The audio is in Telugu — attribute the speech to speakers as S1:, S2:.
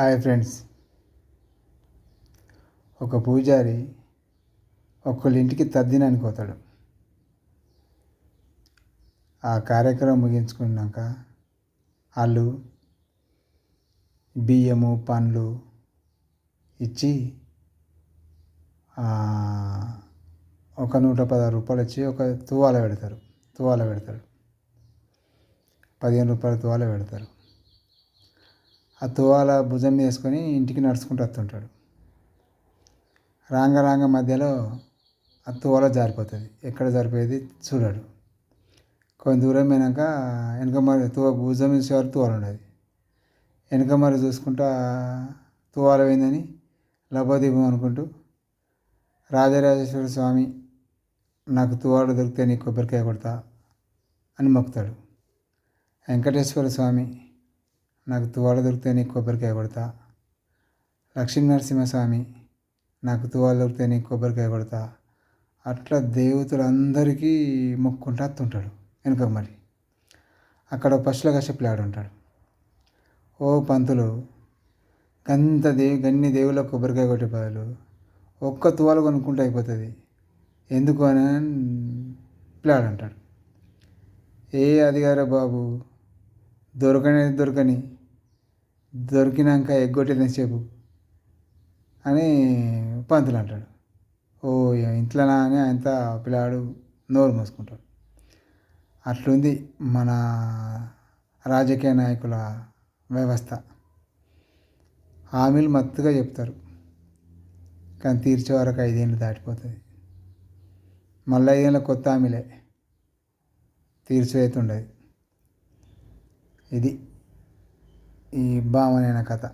S1: Hi friends. ఒక పూజారి ఒక్కళ్ళ ఇంటికి తద్దినానికి పోతాడు. ఆ కార్యక్రమం ముగించుకున్నాక వాళ్ళు బియ్యము పండ్లు ఇచ్చి ఒక నూట పదహారు రూపాయలు ఇచ్చి ఒక తువాల పెడతారు. తువాల పెడతాడు పదిహేను రూపాయల తువాల పెడతారు. ఆ తువాల భుజం మీద వేసుకొని ఇంటికి నడుచుకుంటూ వస్తుంటాడు. రాంగ రాంగ మధ్యలో ఆ తువాల జారిపోతుంది. ఎక్కడ జారిపోయేది చూడాడు. కొంత దూరం పోయినాక వెనక మరి తువ భుజం మీద చివరి తువాల ఉండేది. వెనక మరి చూసుకుంటా తువాల పోయిందని లభోదీపం అనుకుంటూ రాజరాజేశ్వర స్వామి నాకు తువాల దొరికితే నీ కొబ్బరికాయ కొడతా అని మొక్కుతాడు. వెంకటేశ్వర స్వామి నాకు తువాల దొరికితే నీకు కొబ్బరికాయ కొడతా. లక్ష్మీ నరసింహస్వామి నాకు తువాల దొరికితే నీకు కొబ్బరికాయ కొడతా. అట్లా దేవతలందరికీ మొక్కుంటూ వస్తుంటాడు వెనుక మరి అక్కడ పశుల కశ్యపులాడు ఉంటాడు. ఓ పంతులు గంత దేవి గన్ని దేవుళ్ళ కొబ్బరికాయ కొట్టే బదులు ఒక్క తువాలు కొనుక్కుంటే అయిపోతుంది. ఎందుకు అని పిల్లాడు అంటాడు. ఏ అదిగారా బాబు దొరకని దొరకని దొరికినాక ఎగ్గొట్టేది సేపు అని పంతులు అంటాడు. ఓ ఇంట్లోనా అని అంత పిల్లాడు నోరు మూసుకుంటాడు. అట్లుంది మన రాజకీయ నాయకుల వ్యవస్థ. హామీలు మత్తుగా చెప్తారు. కానీ తీర్చే వరకు ఐదేళ్ళు దాటిపోతుంది. మళ్ళీ ఐదేళ్ళ కొత్త హామీలే. తీర్చేతుండదు ఇది ఈ భామనైన కథ